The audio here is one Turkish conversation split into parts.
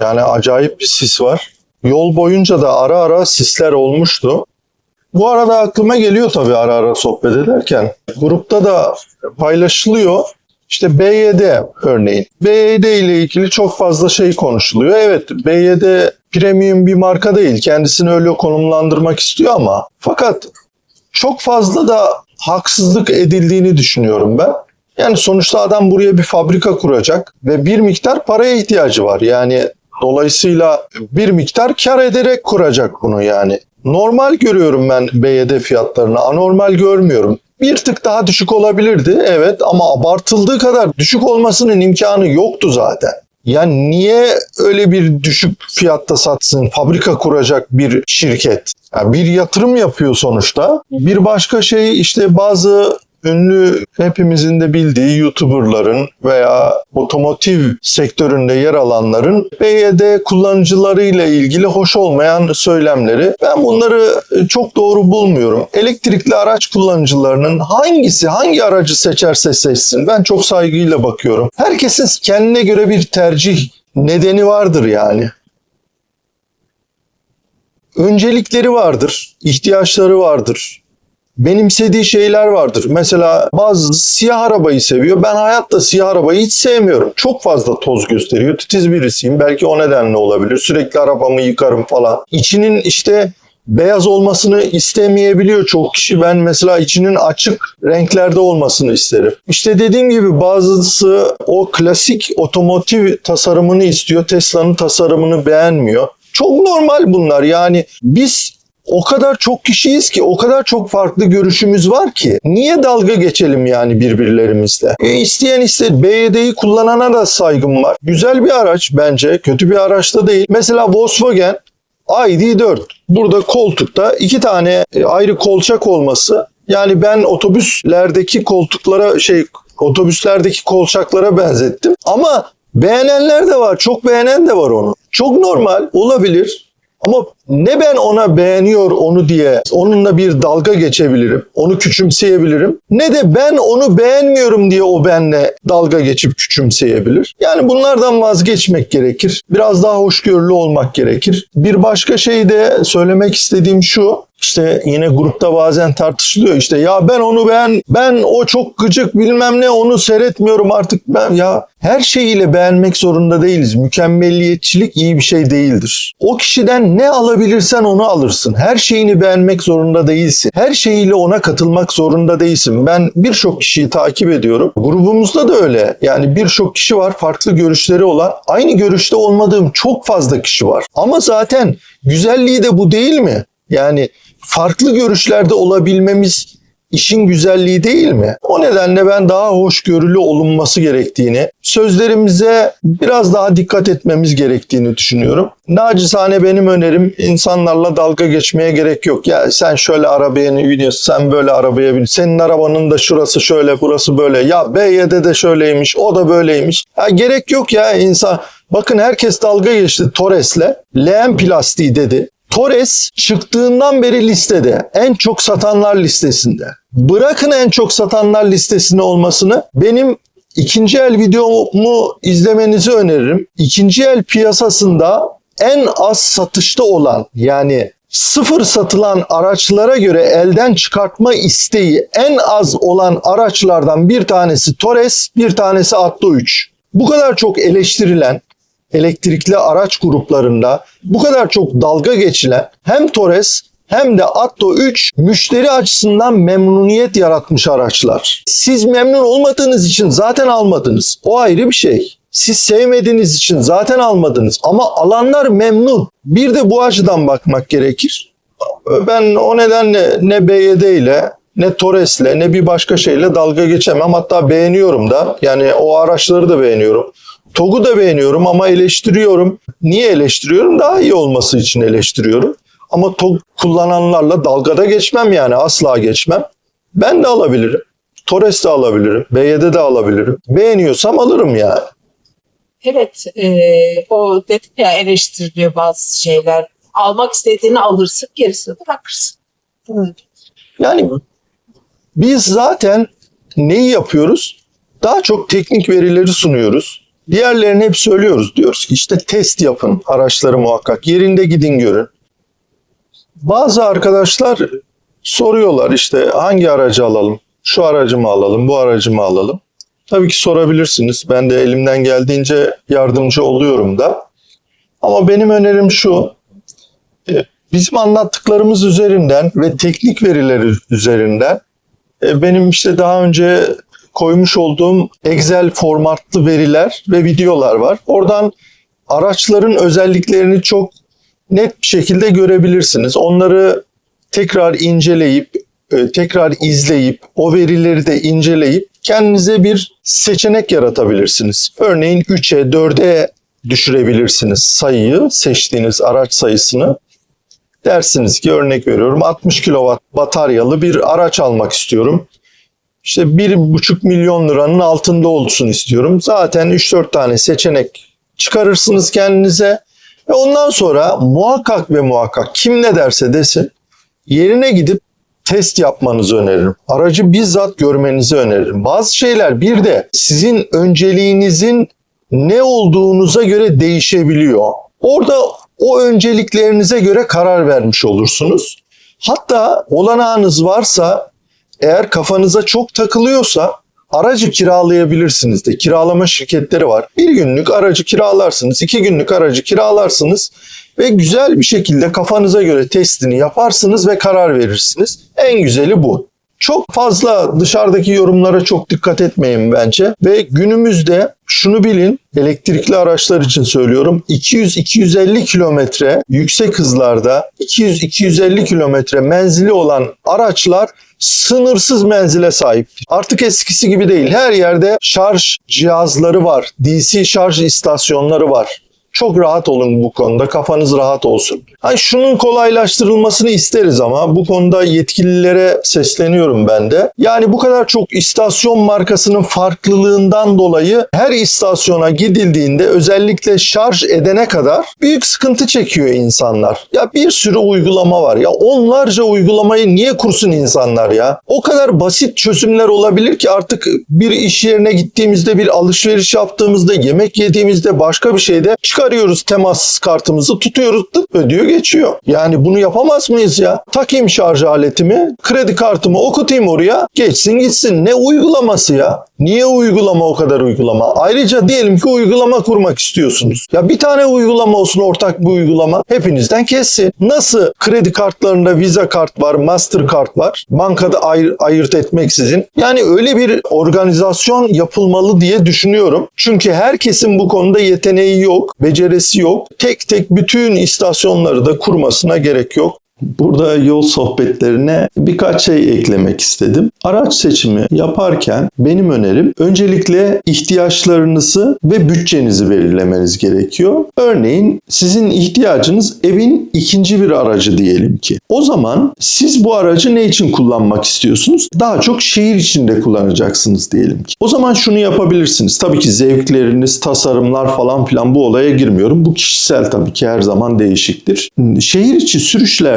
Yani acayip bir sis var. Yol boyunca da ara ara sisler olmuştu. Bu arada aklıma geliyor tabii ara ara sohbet ederken. Grupta da paylaşılıyor. İşte BYD örneğin. BYD ile ilgili çok fazla şey konuşuluyor. Evet BYD premium bir marka değil. Kendisini öyle konumlandırmak istiyor ama fakat çok fazla da haksızlık edildiğini düşünüyorum ben. Yani sonuçta adam buraya bir fabrika kuracak ve bir miktar paraya ihtiyacı var. Yani dolayısıyla bir miktar kar ederek kuracak bunu yani. Normal görüyorum ben BYD fiyatlarını, anormal görmüyorum. Bir tık daha düşük olabilirdi evet ama abartıldığı kadar düşük olmasının imkanı yoktu zaten. Yani niye öyle bir düşük fiyatta satsın fabrika kuracak bir şirket? Yani bir yatırım yapıyor sonuçta. Bir başka şey işte bazı ünlü hepimizin de bildiği YouTuber'ların veya otomotiv sektöründe yer alanların BYD kullanıcılarıyla ilgili hoş olmayan söylemleri. Ben bunları çok doğru bulmuyorum. Elektrikli araç kullanıcılarının hangisi hangi aracı seçerse seçsin ben çok saygıyla bakıyorum. Herkesin kendine göre bir tercih nedeni vardır yani öncelikleri vardır, ihtiyaçları vardır. Benimsediği şeyler vardır. Mesela bazı siyah arabayı seviyor. Ben hayatta siyah arabayı hiç sevmiyorum. Çok fazla toz gösteriyor. Titiz birisiyim. Belki o nedenle olabilir. Sürekli arabamı yıkarım falan. İçinin işte beyaz olmasını istemeyebiliyor çok kişi. Ben mesela içinin açık renklerde olmasını isterim. İşte dediğim gibi bazısı o klasik otomotiv tasarımını istiyor. Tesla'nın tasarımını beğenmiyor. Çok normal bunlar. Yani biz o kadar çok kişiyiz ki, o kadar çok farklı görüşümüz var ki. Niye dalga geçelim yani birbirlerimizle? E isteyen ister. BYD'yi kullanana da saygım var. Güzel bir araç bence. Kötü bir araç da değil. Mesela Volkswagen ID4. Burada koltukta iki tane e, ayrı kolçak olması. Yani ben otobüslerdeki koltuklara şey otobüslerdeki kolçaklara benzettim. Ama beğenenler de var. Çok beğenen de var onu. Çok normal olabilir. Ama ne ben ona beğeniyor onu diye onunla bir dalga geçebilirim, onu küçümseyebilirim. Ne de ben onu beğenmiyorum diye o benle dalga geçip küçümseyebilir. Yani bunlardan vazgeçmek gerekir. Biraz daha hoşgörülü olmak gerekir. Bir başka şey de söylemek istediğim şu. İşte yine grupta bazen tartışılıyor işte ya ben onu ben ben o çok gıcık bilmem ne onu seyretmiyorum artık ben ya her şeyiyle beğenmek zorunda değiliz. Mükemmelliyetçilik iyi bir şey değildir. O kişiden ne alabilirsen onu alırsın. Her şeyini beğenmek zorunda değilsin. Her şeyiyle ona katılmak zorunda değilsin. Ben birçok kişiyi takip ediyorum. Grubumuzda da öyle. Yani birçok kişi var farklı görüşleri olan. Aynı görüşte olmadığım çok fazla kişi var. Ama zaten güzelliği de bu değil mi? Yani farklı görüşlerde olabilmemiz işin güzelliği değil mi? O nedenle ben daha hoşgörülü olunması gerektiğini, sözlerimize biraz daha dikkat etmemiz gerektiğini düşünüyorum. Nacizane benim önerim insanlarla dalga geçmeye gerek yok. Ya sen şöyle arabaya biniyorsun, sen böyle arabaya biniyorsun. Senin arabanın da şurası şöyle, burası böyle. Ya BYD de şöyleymiş, o da böyleymiş. Ya gerek yok ya insan. Bakın herkes dalga geçti Torres'le. Leğen plastiği dedi. Torres çıktığından beri listede. En çok satanlar listesinde. Bırakın en çok satanlar listesinde olmasını benim ikinci el videomu izlemenizi öneririm. İkinci el piyasasında en az satışta olan yani sıfır satılan araçlara göre elden çıkartma isteği en az olan araçlardan bir tanesi Torres, bir tanesi Atto 3. Bu kadar çok eleştirilen, elektrikli araç gruplarında bu kadar çok dalga geçilen hem Torres hem de Atto 3 müşteri açısından memnuniyet yaratmış araçlar. Siz memnun olmadığınız için zaten almadınız. O ayrı bir şey. Siz sevmediğiniz için zaten almadınız ama alanlar memnun. Bir de bu açıdan bakmak gerekir. Ben o nedenle ne BYD ile ne Torres'le ne bir başka şeyle dalga geçemem. Hatta beğeniyorum da. Yani o araçları da beğeniyorum. TOG'u da beğeniyorum ama eleştiriyorum. Niye eleştiriyorum? Daha iyi olması için eleştiriyorum. Ama TOG kullananlarla dalgada geçmem yani asla geçmem. Ben de alabilirim. Torres de alabilirim. BYD de alabilirim. Beğeniyorsam alırım yani. Evet, e, o dedim ya eleştiriliyor bazı şeyler. Almak istediğini alırsın, gerisini bırakırsın. Hı. Yani biz zaten neyi yapıyoruz? Daha çok teknik verileri sunuyoruz. Diğerlerini hep söylüyoruz. Diyoruz ki işte test yapın araçları muhakkak. Yerinde gidin görün. Bazı arkadaşlar soruyorlar işte hangi aracı alalım? Şu aracı mı alalım? Bu aracı mı alalım? Tabii ki sorabilirsiniz. Ben de elimden geldiğince yardımcı oluyorum da. Ama benim önerim şu. e, Bizim anlattıklarımız üzerinden ve teknik verileri üzerinden e, benim işte daha önce koymuş olduğum Excel formatlı veriler ve videolar var. Oradan araçların özelliklerini çok net bir şekilde görebilirsiniz. Onları tekrar inceleyip, e, tekrar izleyip, o verileri de inceleyip kendinize bir seçenek yaratabilirsiniz. Örneğin 3'e, 4'e düşürebilirsiniz sayıyı, seçtiğiniz araç sayısını. Dersiniz ki örnek veriyorum 60 kW bataryalı bir araç almak istiyorum. İşte 1,5 milyon liranın altında olsun istiyorum. Zaten 3-4 tane seçenek çıkarırsınız kendinize. Ve ondan sonra muhakkak ve muhakkak kim ne derse desin yerine gidip test yapmanızı öneririm. Aracı bizzat görmenizi öneririm. Bazı şeyler bir de sizin önceliğinizin ne olduğunuza göre değişebiliyor. Orada o önceliklerinize göre karar vermiş olursunuz. Hatta olanağınız varsa eğer kafanıza çok takılıyorsa aracı kiralayabilirsiniz de. Kiralama şirketleri var. Bir günlük aracı kiralarsınız, iki günlük aracı kiralarsınız ve güzel bir şekilde kafanıza göre testini yaparsınız ve karar verirsiniz. En güzeli bu. Çok fazla dışarıdaki yorumlara çok dikkat etmeyin bence ve günümüzde şunu bilin elektrikli araçlar için söylüyorum 200-250 kilometre yüksek hızlarda 200-250 kilometre menzili olan araçlar sınırsız menzile sahip. Artık eskisi gibi değil. Her yerde şarj cihazları var. DC şarj istasyonları var. Çok rahat olun bu konuda. Kafanız rahat olsun. Hani şunun kolaylaştırılmasını isteriz ama bu konuda yetkililere sesleniyorum ben de. Yani bu kadar çok istasyon markasının farklılığından dolayı her istasyona gidildiğinde özellikle şarj edene kadar büyük sıkıntı çekiyor insanlar. Ya bir sürü uygulama var. Ya onlarca uygulamayı niye kursun insanlar ya? O kadar basit çözümler olabilir ki artık bir iş yerine gittiğimizde bir alışveriş yaptığımızda yemek yediğimizde başka bir şeyde çıkarıyoruz temassız kartımızı tutuyoruz tık ödüyor geçiyor. Yani bunu yapamaz mıyız ya? Takayım şarj aletimi, kredi kartımı okutayım oraya, geçsin gitsin. Ne uygulaması ya? Niye uygulama o kadar uygulama? Ayrıca diyelim ki uygulama kurmak istiyorsunuz. Ya bir tane uygulama olsun ortak bir uygulama. Hepinizden kessin. Nasıl kredi kartlarında Visa kart var, Mastercard var. Bankada ayır, ayırt etmeksizin. Yani öyle bir organizasyon yapılmalı diye düşünüyorum. Çünkü herkesin bu konuda yeteneği yok, becerisi yok. Tek tek bütün istasyonları da kurmasına gerek yok. Burada yol sohbetlerine birkaç şey eklemek istedim. Araç seçimi yaparken benim önerim öncelikle ihtiyaçlarınızı ve bütçenizi belirlemeniz gerekiyor. Örneğin sizin ihtiyacınız evin ikinci bir aracı diyelim ki. O zaman siz bu aracı ne için kullanmak istiyorsunuz? Daha çok şehir içinde kullanacaksınız diyelim ki. O zaman şunu yapabilirsiniz. Tabii ki zevkleriniz, tasarımlar falan filan bu olaya girmiyorum. Bu kişisel tabii ki her zaman değişiktir. Şehir içi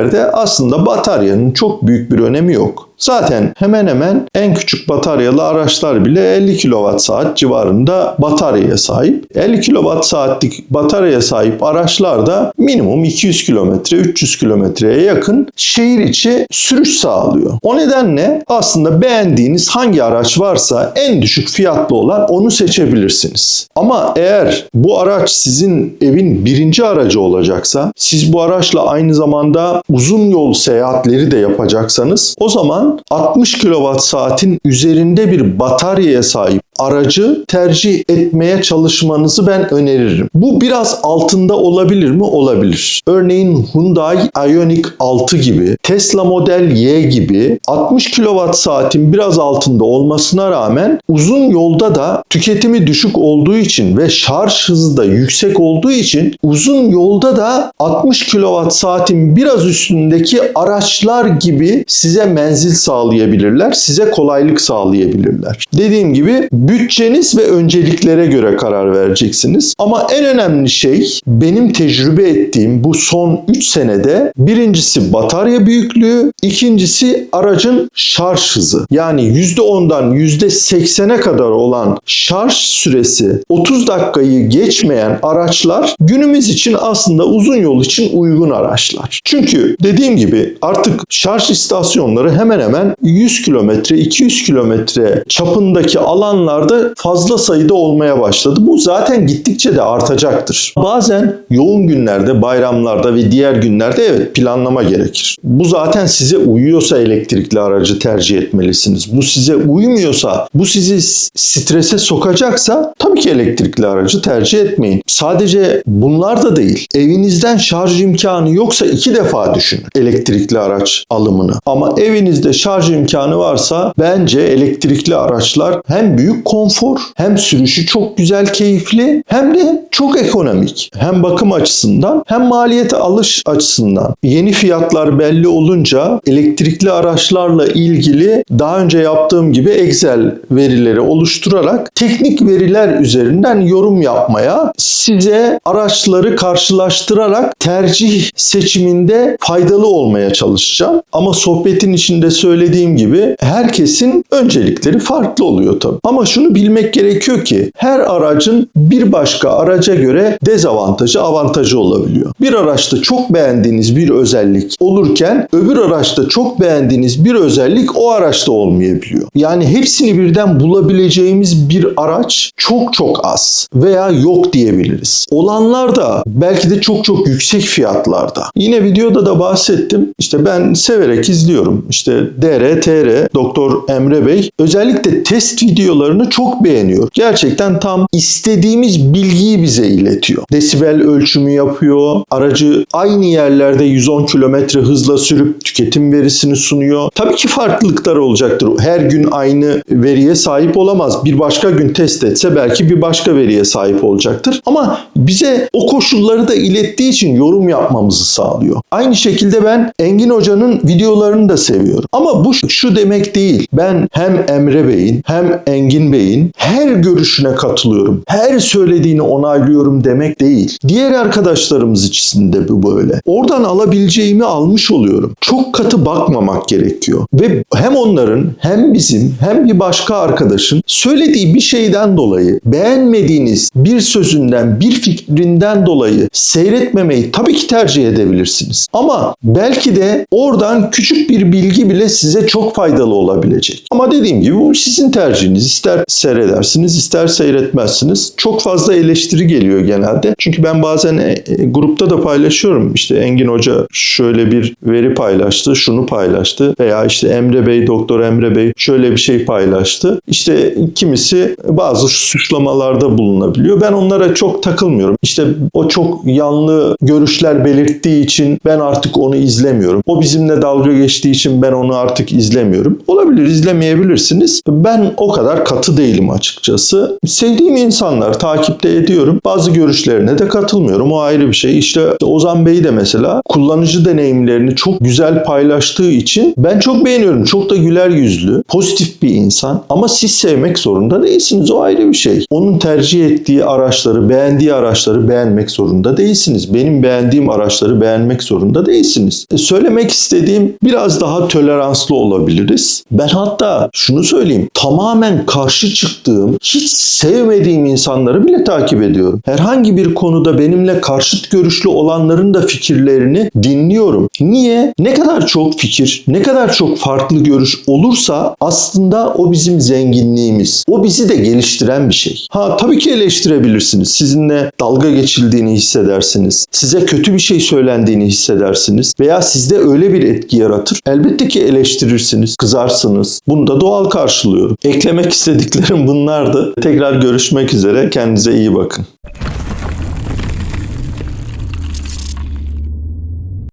sürüşlerde aslında bataryanın çok büyük bir önemi yok. Zaten hemen hemen en küçük bataryalı araçlar bile 50 kWh civarında bataryaya sahip. 50 kWh'lik bataryaya sahip araçlar da minimum 200 km, 300 kilometreye yakın şehir içi sürüş sağlıyor. O nedenle aslında beğendiğiniz hangi araç varsa en düşük fiyatlı olan onu seçebilirsiniz. Ama eğer bu araç sizin evin birinci aracı olacaksa, siz bu araçla aynı zamanda uzun yol seyahatleri de yapacaksanız o zaman 60 kWh saatin üzerinde bir bataryaya sahip aracı tercih etmeye çalışmanızı ben öneririm. Bu biraz altında olabilir mi? Olabilir. Örneğin Hyundai Ioniq 6 gibi, Tesla Model Y gibi 60 kWh saatin biraz altında olmasına rağmen uzun yolda da tüketimi düşük olduğu için ve şarj hızı da yüksek olduğu için uzun yolda da 60 kWh saatin biraz üstündeki araçlar gibi size menzil sağlayabilirler, size kolaylık sağlayabilirler. Dediğim gibi bütçeniz ve önceliklere göre karar vereceksiniz. Ama en önemli şey benim tecrübe ettiğim bu son 3 senede birincisi batarya büyüklüğü, ikincisi aracın şarj hızı. Yani %10'dan %80'e kadar olan şarj süresi 30 dakikayı geçmeyen araçlar günümüz için aslında uzun yol için uygun araçlar. Çünkü dediğim gibi artık şarj istasyonları hemen hemen 100 kilometre, 200 kilometre çapındaki alanlarda fazla sayıda olmaya başladı. Bu zaten gittikçe de artacaktır. Bazen yoğun günlerde, bayramlarda ve diğer günlerde evet planlama gerekir. Bu zaten size uyuyorsa elektrikli aracı tercih etmelisiniz. Bu size uymuyorsa, bu sizi strese sokacaksa tabii ki elektrikli aracı tercih etmeyin. Sadece bunlar da değil. Evinizden şarj imkanı yoksa iki defa düşünün elektrikli araç alımını. Ama evinizde şarj imkanı varsa bence elektrikli araçlar hem büyük konfor hem sürüşü çok güzel keyifli hem de çok ekonomik. Hem bakım açısından hem maliyete alış açısından. Yeni fiyatlar belli olunca elektrikli araçlarla ilgili daha önce yaptığım gibi Excel verileri oluşturarak teknik veriler üzerinden yorum yapmaya, size araçları karşılaştırarak tercih seçiminde faydalı olmaya çalışacağım. Ama sohbetin içinde söylediğim gibi herkesin öncelikleri farklı oluyor tabii. Ama şunu bilmek gerekiyor ki her aracın bir başka araca göre dezavantajı, avantajı olabiliyor. Bir araçta çok beğendiğiniz bir özellik olurken öbür araçta çok beğendiğiniz bir özellik o araçta olmayabiliyor. Yani hepsini birden bulabileceğimiz bir araç çok çok az veya yok diyebiliriz. Olanlar da belki de çok çok yüksek fiyatlarda. Yine videoda da bahsettim. İşte ben severek izliyorum. İşte DR, Doktor Emre Bey özellikle test videolarını çok beğeniyor. Gerçekten tam istediğimiz bilgiyi bize iletiyor. Desibel ölçümü yapıyor. Aracı aynı yerlerde 110 kilometre hızla sürüp tüketim verisini sunuyor. Tabii ki farklılıklar olacaktır. Her gün aynı veriye sahip olamaz. Bir başka gün test etse belki bir başka veriye sahip olacaktır. Ama bize o koşulları da ilettiği için yorum yapmamızı sağlıyor. Aynı şekilde ben Engin Hoca'nın videolarını da seviyorum. Ama bu şu demek değil. Ben hem Emre Bey'in hem Engin Bey'in her görüşüne katılıyorum. Her söylediğini onaylıyorum demek değil. Diğer arkadaşlarımız için de bu böyle. Oradan alabileceğimi almış oluyorum. Çok katı bakmamak gerekiyor. Ve hem onların hem bizim hem bir başka arkadaşın söylediği bir şeyden dolayı beğenmediğiniz bir sözünden bir fikrinden dolayı seyretmemeyi tabii ki tercih edebilirsiniz. Ama belki de oradan küçük bir bilgi bile size çok faydalı olabilecek. Ama dediğim gibi bu sizin tercihiniz. İster seyredersiniz ister seyretmezsiniz. Çok fazla eleştiri geliyor genelde. Çünkü ben bazen e, e, grupta da paylaşıyorum. İşte Engin Hoca şöyle bir veri paylaştı, şunu paylaştı veya işte Emre Bey, Doktor Emre Bey şöyle bir şey paylaştı. İşte kimisi bazı suçlamalarda bulunabiliyor. Ben onlara çok takılmıyorum. İşte o çok yanlı görüşler belirttiği için ben artık onu izlemiyorum. O bizimle dalga geçtiği için ben onu artık izlemiyorum. Olabilir izlemeyebilirsiniz. Ben o kadar katı değilim açıkçası. Sevdiğim insanlar takipte ediyorum. Bazı görüşlerine de katılmıyorum. O ayrı bir şey. İşte Ozan Bey de mesela kullanıcı deneyimlerini çok güzel paylaştığı için ben çok beğeniyorum. Çok da güler yüzlü, pozitif bir insan. Ama siz sevmek zorunda değilsiniz. O ayrı bir şey. Onun tercih ettiği araçları, beğendiği araçları beğenmek zorunda değilsiniz. Benim beğendiğim araçları beğenmek zorunda değilsiniz. E, söylemek istediğim biraz daha toleranslı olabiliriz. Ben hatta şunu söyleyeyim. Tamamen karşı çıktığım, hiç sevmediğim insanları bile takip ediyorum. Herhangi bir konuda benimle karşıt görüşlü olanların da fikirlerini dinliyorum. Niye? Ne kadar çok fikir, ne kadar çok farklı görüş olursa aslında o bizim zenginliğimiz. O bizi de geliştiren bir şey. Ha tabii ki eleştirebilirsiniz. Sizinle dalga geçildiğini hissedersiniz. Size kötü bir şey söylendiğini hissedersiniz. Veya sizde öyle bir etki yaratır. Elbette ki eleştirirsiniz, kızarsınız. Bunu da doğal karşılıyorum. Eklemek istediklerim bunlardı. Tekrar görüşmek üzere. Kendinize iyi bakın.